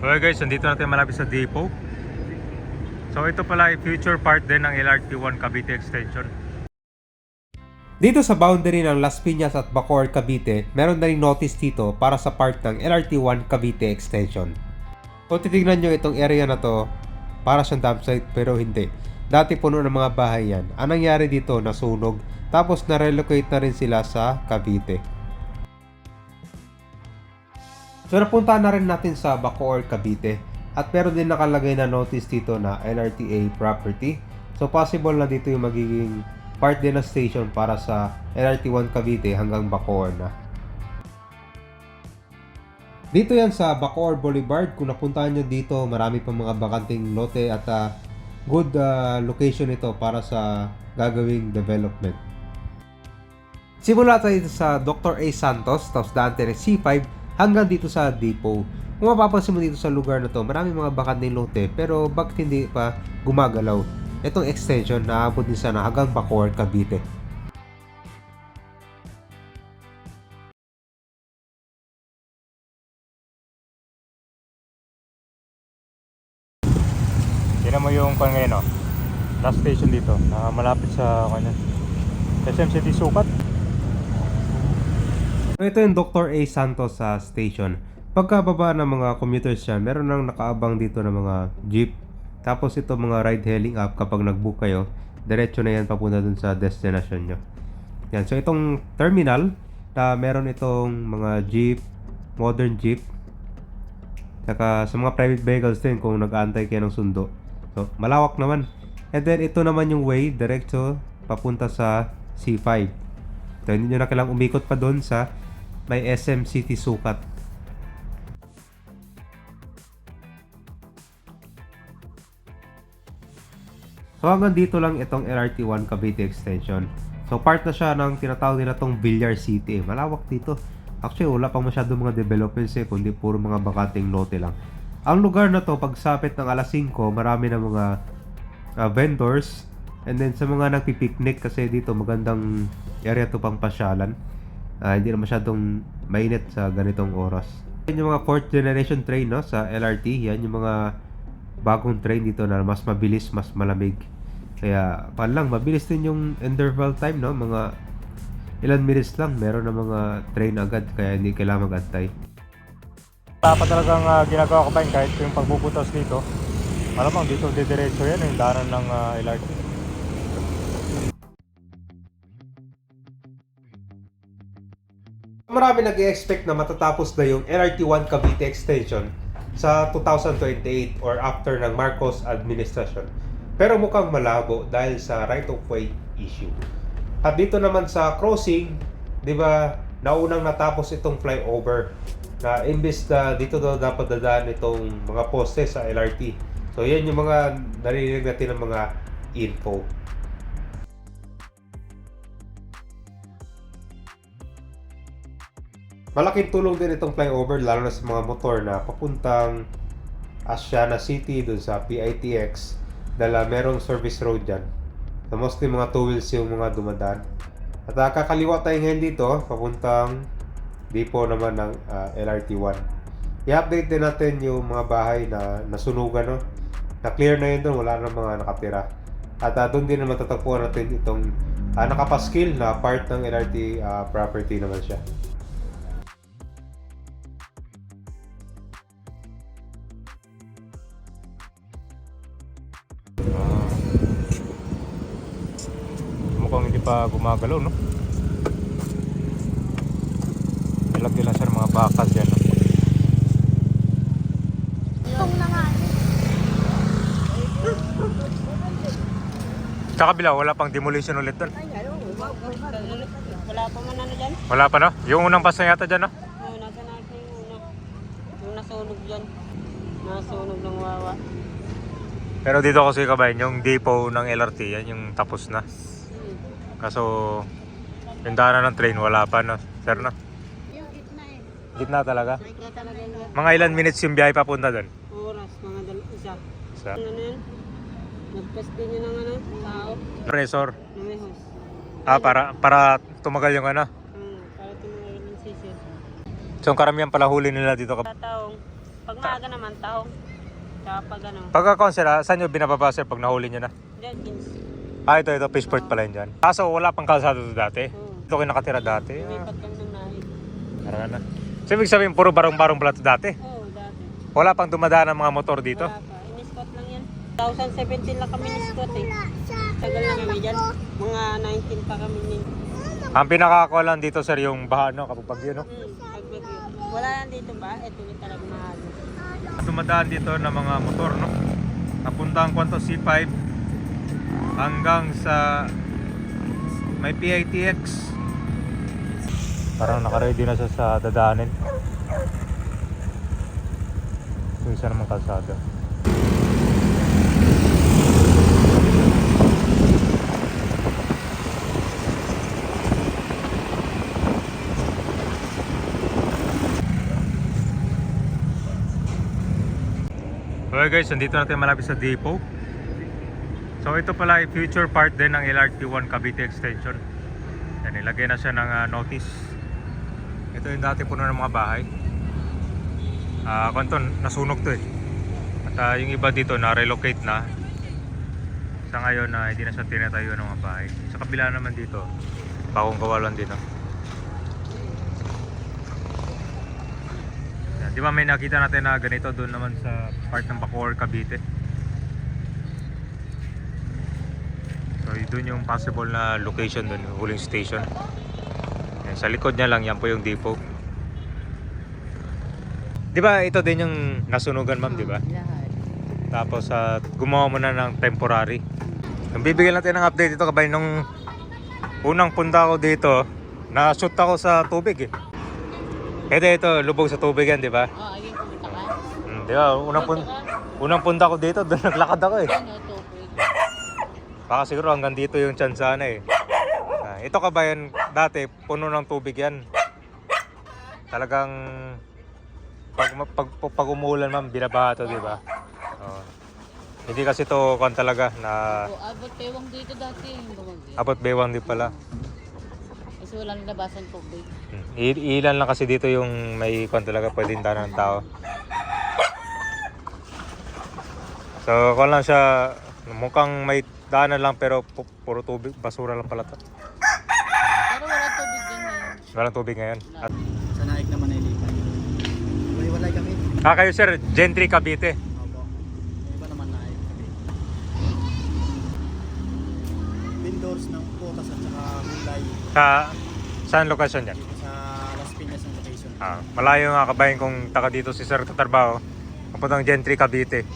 Okay guys, nandito natin malapit sa depot. So ito pala ay future part din ng LRT1 Cavite Extension. Dito sa boundary ng Las Piñas at Bacoor, Cavite, meron na rin notice dito para sa part ng LRT1 Cavite Extension. Kung titignan nyo itong area na to, para siyang dump site pero hindi. Dati puno ng mga bahay yan. Ang nangyari dito, nasunog. Tapos na-relocate na rin sila sa Cavite. So napunta na rin natin sa Bacoor, Cavite. At meron din nakalagay na notice dito na LRTA property. So possible na dito yung magiging part din ng station para sa LRT1 Cavite hanggang Bacoor na. Dito yan sa Bacoor Boulevard. Kung napuntahan nyo dito, marami pa mga bakanting lote at ah, good ah, location ito para sa gagawing development. Simula tayo sa Dr. A. Santos, tapos daan tayo ng C5 hanggang dito sa depot. Kung mapapansin mo dito sa lugar na to, marami mga bakanting lote pero bakit hindi pa gumagalaw? Itong extension naabot din sana hanggang Bacoor, Cavite. Tignan mo yung kung oh. last station dito, na malapit sa kanya. SM City Sukat. Ito yung Dr. A. Santos sa station. Pagkababa ng mga commuters yan, meron nang nakaabang dito ng mga jeep. Tapos ito mga ride hailing app kapag nag-book kayo, diretso na yan papunta dun sa destination nyo. Yan, so itong terminal na meron itong mga jeep, modern jeep. Saka sa mga private vehicles din kung nag-aantay kayo ng sundo. So malawak naman. And then ito naman yung way diretso papunta sa C5. So hindi nyo na kailangang umikot pa doon sa may SM City Sukat. So hanggang dito lang itong LRT1 Cavite Extension. So part na siya ng tinatawag nila tong Villar City. Malawak dito. Actually wala pang masyado mga developments eh, kundi puro mga bakanting lote lang. Ang lugar na to, pagsapit ng alas 5, marami na mga uh, vendors. And then sa mga nagpipiknik kasi dito magandang area to pang pasyalan. Ah, hindi na masyadong mainit sa ganitong oras. Yan yung mga fourth generation train no, sa LRT. Yan yung mga bagong train dito na mas mabilis, mas malamig. Kaya, pan lang, mabilis din yung interval time, no? Mga ilan minutes lang, meron na mga train agad, kaya hindi kailangan mag-antay. Wala pa talagang ah, ginagawa ko ba kahit yung pagbubutas dito. Malamang dito didiretso yan yung daanan ng ah, LRT. Marami nag-expect na matatapos na yung LRT1 Cavite Extension sa 2028 or after ng Marcos administration. Pero mukhang malabo dahil sa right of way issue. At dito naman sa crossing, 'di ba, naunang natapos itong flyover na imbes na dito daw dapat dadaan itong mga poste sa LRT. So yan yung mga narinig natin ng mga info. Malaking tulong din itong flyover lalo na sa mga motor na papuntang Asiana City dun sa PITX dahil ah, merong service road dyan. So mostly mga two wheels yung mga dumadaan. At uh, kakaliwa tayo ngayon dito, papuntang depot naman ng ah, LRT1. I-update din natin yung mga bahay na nasunugan, no? Na-clear na yun doon, wala na mga nakatira. At uh, doon din naman tatagpuan natin itong uh, nakapaskil na part ng LRT ah, property naman siya. Mukhang hindi pa gumagalaw, no? Ilagay lang siya ng mga bakal dyan, no? Itong na nga. Sa kabila, wala pang demolition ulit doon. Wala pa man ano dyan. Wala pa, no? Yung unang pasta yata dyan, no? Oh, nasa natin yung una. Yung nasunog dyan. Nasunog ng wawa. Pero dito kasi kabayan, yung depot ng LRT, yan yung tapos na. Kaso, yung daanan ng train, wala pa, no? Sir, no? Yung gitna eh. Gitna talaga. Nakikita talaga yung Mga ilan minutes yung biyahe papunta doon? oras, mga dal isa. Sa Ano na yun? Nagpeste nyo ng ano, tao, resor. Ah, para, para tumagal yung ano. Hmm, para tumuloy ng sisir. So, ang karamihan pala huli nila dito. kab- Tataong, Pag maaga naman, tahong. Tsaka pag ano, Pagka sir, ah, saan nyo binababa sir pag nahuli nyo na? Jenkins. Ah, ito, ito, fishport pala yun dyan. Kaso wala pang kalsado to dati. Oo. Ito kayo nakatira dati. Lumipat kami ng nahi. Tara na. So, ibig sabihin, puro barong-barong pala to dati. Oo, dati. Wala pang dumadaan ng mga motor dito. Wala pa. Ini-squat lang yan. 2017 lang kami ni-squat eh. Tagal na kami dyan. Mga 19 pa kami nin. Ang pinakakuha lang dito sir yung baha, no? Kapag bagyo, no? Hmm, pagbagyo. Wala yan dito ba? Ito yung talagang mahal. Dumadaan dito ng mga motor, no? Napunta ang kwanto C5 hanggang sa may PITX. Parang nakaready na siya sa dadaanin. Yung isa namang kalsada. Okay guys, nandito natin malapit sa depot. So ito pala ay future part din ng LRT1 Cavite Extension. Yan, ilagay na siya ng ah, notice. Ito yung dati puno ng mga bahay. Ah, uh, nasunog to eh. At ah, yung iba dito na-relocate na. Sa ngayon na hindi na siya tinatayo ng mga bahay. Sa kabila naman dito, bagong gawa lang dito. Yan, di ba may nakita natin na ganito doon naman sa part ng Bacoor, Cavite. Doon yung possible na location doon, yung huling station. Yan, sa likod niya lang, yan po yung depot. Di ba ito din yung nasunugan ma'am, di ba? Lahat. Tapos at gumawa mo na ng temporary. Nung bibigyan natin ng update ito kabay nung unang punta ko dito, na-shoot ako sa tubig eh. Ito ito, lubog sa tubig yan, di ba? Oh, ayun pumunta ka. Hmm, di ba? Unang, pun unang punta ko dito, doon naglakad ako eh. Baka siguro hanggang dito yung chance sana eh. Ah, ito kabayan, dati puno ng tubig yan. Talagang pag, pag, pag, pag umulan ma'am, binabaha to, di ba? Oo. Hindi kasi to kon talaga na abot pewang dito dati abot bewang di pala. Kasi walang labasan tubig. Hmm. I- ilan lang kasi dito yung may kon talaga pwedeng ng tao. So, kon lang siya mukhang may daanan lang pero pu- puro tubig, basura lang pala to. Pero walang tubig din ngayon. Walang tubig ngayon. At, Sa naik naman ay lipat. Wala kami. ah, kayo sir, Gentry Cavite. Opo. Yung iba naman naik kami. Windows ng Putas at saka Hulay Sa saan location yan? dito sa Las Piñas ang location. Ah, malayo nga kabayan kung taga dito si Sir Tatarbaho. Papuntang Gentry Cavite.